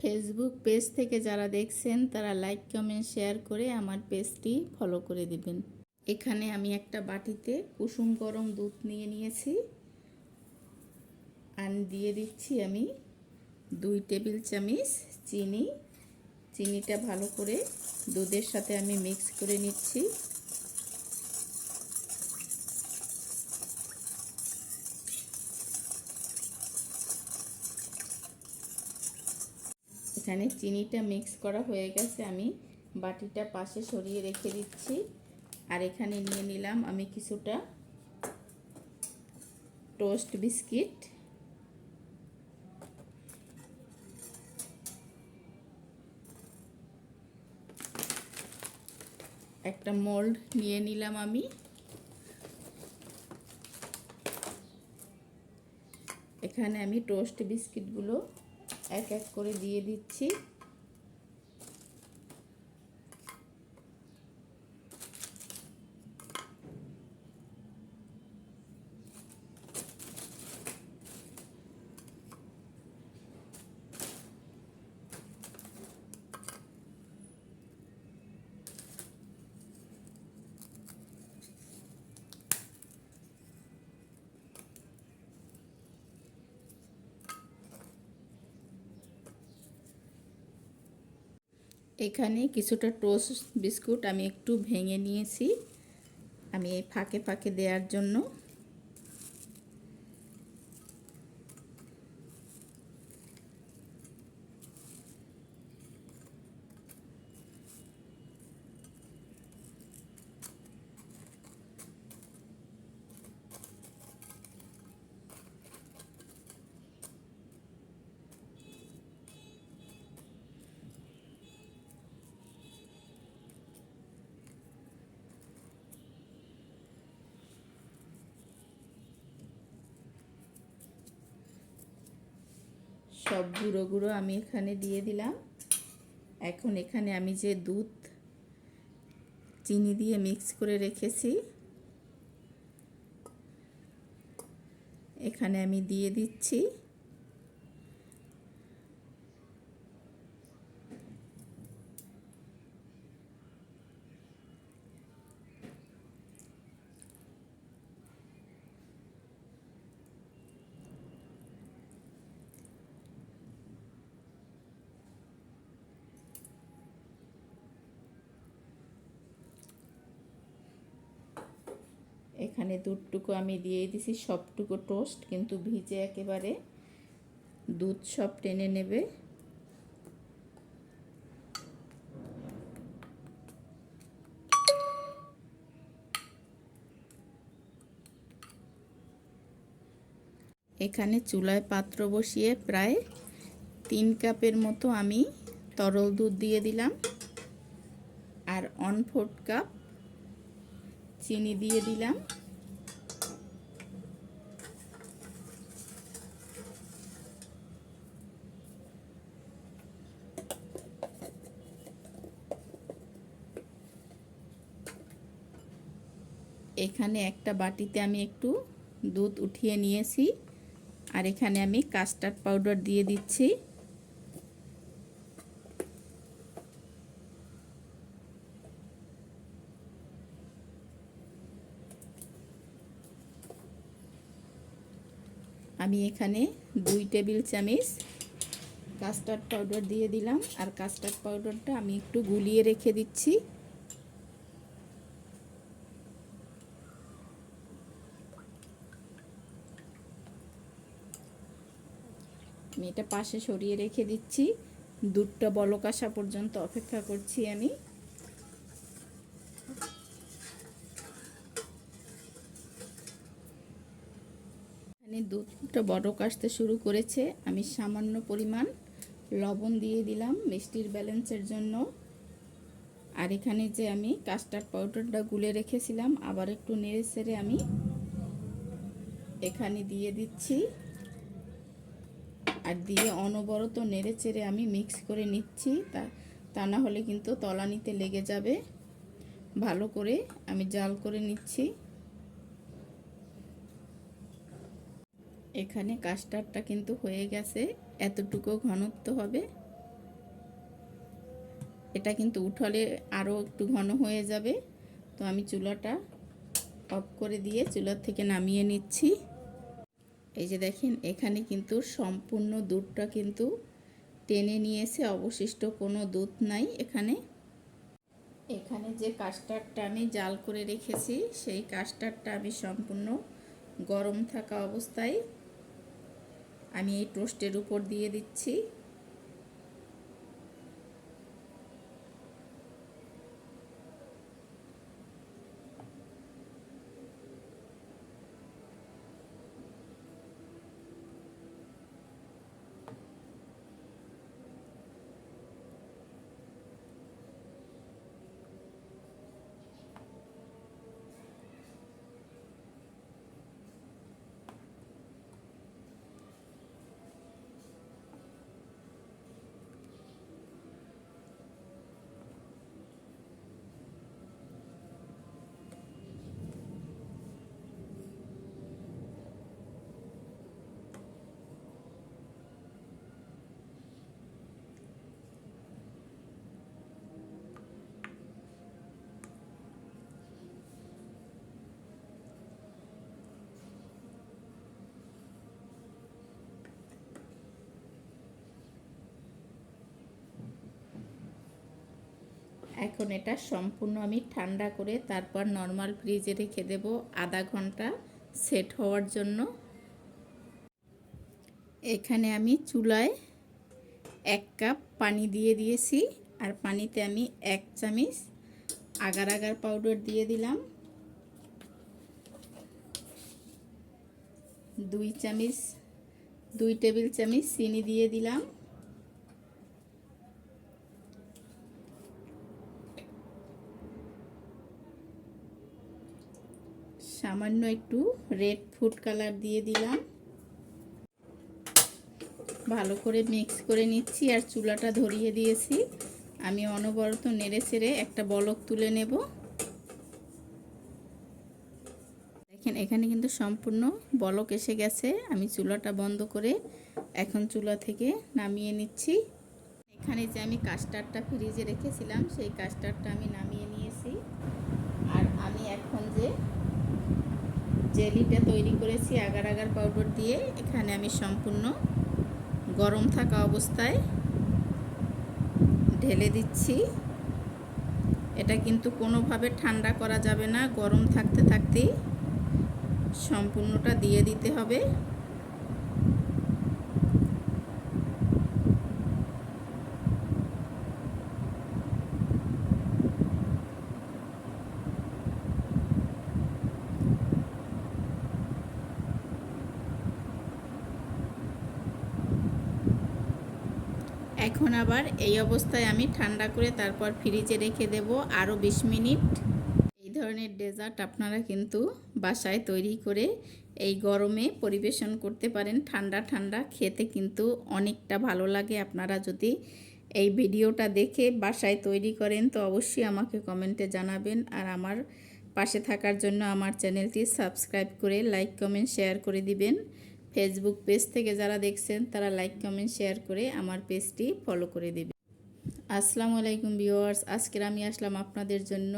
Facebook page থেকে যারা দেখছেন, তারা লাইক কমেন্ট শেয়ার করে আমার পেজটি ফলো করে দিবেন। এখানে আমি একটা বাটিতে কুসুম গরম দুধ নিয়ে নিয়েছি। আর দিয়ে দিচ্ছি আমি দুই টেবিল চামচ চিনি। চিনিটা ভালো করে দুধের সাথে আমি মিক্স করে নিচ্ছি। এখানে চিনিটা মিক্স করা হয়ে গেছে, আমি বাটিটা পাশে সরিয়ে রেখে দিচ্ছি। আর এখানে নিয়ে নিলাম আমি কিছুটা টোস্ট বিস্কিট একটা মোল্ড নিয়ে নিলাম আমি। এখানে আমি টোস্ট বিস্কিটগুলো এক এক করে দিয়ে দিচ্ছি। এখানে কিছুটা টোস্ট বিস্কুট আমি একটু ভেঙে নিয়েছি। আমি এই ফাঁকে ফাঁকে দেওয়ার জন্য। সব গুঁড়ো গুঁড়ো আমি এখানে দিয়ে দিলাম। এখন এখানে আমি যে দুধ, চিনি দিয়ে মিক্স করে রেখেছি, এখানে আমি দিয়ে দিচ্ছি। এখানে দুধটুকু আমি দিয়ে দিছি, সবটুকু টোস্ট, কিন্তু ভিজে একেবারে দুধ সব টেনে নেবে। এখানে চুলায় পাত্র বসিয়ে প্রায় তিন কাপের মতো আমি তরল দুধ দিয়ে দিলাম। আর অন ফোর্থ কাপ চিনি দিয়ে দিলাম। এখানে একটা বাটিতে আমি একটু দুধ উঠিয়ে নিয়েছি। আর এখানে আমি কাস্টার্ড পাউডার দিয়ে দিচ্ছি। আমি এখানে দুই টেবিল চামচ কাস্টার্ড পাউডার দিয়ে দিলাম। আর কাস্টার্ড পাউডারটা আমি একটু গুলিয়ে রেখে দিচ্ছি। আমি এটা পাশে সরিয়ে রেখে দিচ্ছি। দুধটা বলক আসা পর্যন্ত অপেক্ষা করছি আমি। এখানে দুধটা বড়ক আসতে শুরু করেছে, আমি সামান্য পরিমাণ লবণ দিয়ে দিলাম মিষ্টির ব্যালেন্সের জন্য। আর এখানে যে আমি কাস্টার্ড পাউডারটা গুলে রেখেছিলাম, আবার একটু নেড়ে সেড়ে আমি এখানে দিয়ে দিচ্ছি। আর দিয়ে অনবরত নেড়ে চেড়ে আমি মিক্স করে নিচ্ছি, তা তা না হলে কিন্তু তলানিতে লেগে যাবে। ভালো করে আমি জাল করে নিচ্ছি। এখানে কাস্টার্ডটা কিন্তু হয়ে গেছে, এতটুকু ঘনত্ব হবে। এটা কিন্তু উঠালে আরও একটু ঘন হয়ে যাবে। তো আমি চুলাটা অফ করে দিয়ে চুলার থেকে নামিয়ে নিচ্ছি। এই যে দেখেন, এখানে কিন্তু সম্পূর্ণ দুধটা কিন্তু টেনে নিয়েছে, অবশিষ্ট কোনো দুধ নাই এখানে। এখানে যে কাস্টার্ডটা আমি জাল করে রেখেছি, সেই কাস্টার্ডটা আমি সম্পূর্ণ গরম থাকা অবস্থায় আমি এই টোস্টের উপর দিয়ে দিচ্ছি। এখন এটা সম্পূর্ণ আমি ঠান্ডা করে তারপর নর্মাল ফ্রিজে রেখে দেব আধা ঘণ্টা সেট হওয়ার জন্য। এখানে আমি চুলায় এক কাপ পানি দিয়ে দিয়েছি আর পানিতে আমি এক চামিচ আগার আগার পাউডার দিয়ে দিলাম। দুই চামিচ, দুই টেবিল চামিচ চিনি দিয়ে দিলাম। সামান্য একটু রেড ফুড কালার দিয়ে দিলাম। ভালো করে মিক্স করে নিচ্ছি আর চুলাটা ধরিয়ে দিয়েছি। আমি অনবরত নেড়ে ছেড়ে একটা বলক তুলে নেব। দেখেন, এখানে কিন্তু সম্পূর্ণ বলক এসে গেছে। আমি চুলাটা বন্ধ করে এখন চুলা থেকে নামিয়ে নিচ্ছি। এখানে যে আমি কাস্টার্ডটা ফ্রিজে রেখেছিলাম, সেই কাস্টার্ডটা আমি নামিয়ে নিয়েছি। আর আমি এখন যে জেলিটা তৈরি করেছি আগার আগার পাউডার দিয়ে। এখানে আমি সম্পূর্ণ গরম থাকা অবস্থায় ঢেলে দিচ্ছি। এটা কিন্তু কোনোভাবে ঠান্ডা করা যাবে না, গরম থাকতে থাকতেই সম্পূর্ণটা দিয়ে দিতে হবে। এখন আবার এই অবস্থায় আমি ঠান্ডা করে তারপর ফ্রিজে রেখে দেব আরও বিশ মিনিট। এই ধরনের ডেজার্ট আপনারা কিন্তু বাসায় তৈরি করে এই গরমে পরিবেশন করতে পারেন। ঠান্ডা ঠান্ডা খেতে কিন্তু অনেকটা ভালো লাগে। আপনারা যদি এই ভিডিওটা দেখে বাসায় তৈরি করেন তো অবশ্যই আমাকে কমেন্টে জানাবেন। আর আমার পাশে থাকার জন্য আমার চ্যানেলটি সাবস্ক্রাইব করে, লাইক, কমেন্ট, শেয়ার করে দিবেন। ফেসবুক পেজ থেকে যারা দেখছেন, তারা লাইক কমেন্ট শেয়ার করে আমার পেজটি ফলো করে দেবে। আসসালামু আলাইকুম ভিউয়ার্স আজকের আমি আসলাম আপনাদের জন্য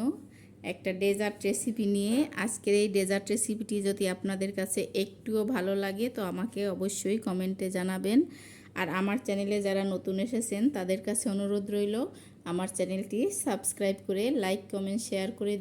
একটা ডেজার্ট রেসিপি নিয়ে। আজকের এই ডেজার্ট রেসিপিটি যদি আপনাদের কাছে একটুও ভালো লাগে, তো আমাকে অবশ্যই কমেন্টে জানাবেন। আর আমার চ্যানেলে যারা নতুন এসেছেন, তাদের কাছে অনুরোধ রইল, আমার চ্যানেলটি সাবস্ক্রাইব করে লাইক কমেন্ট শেয়ার করে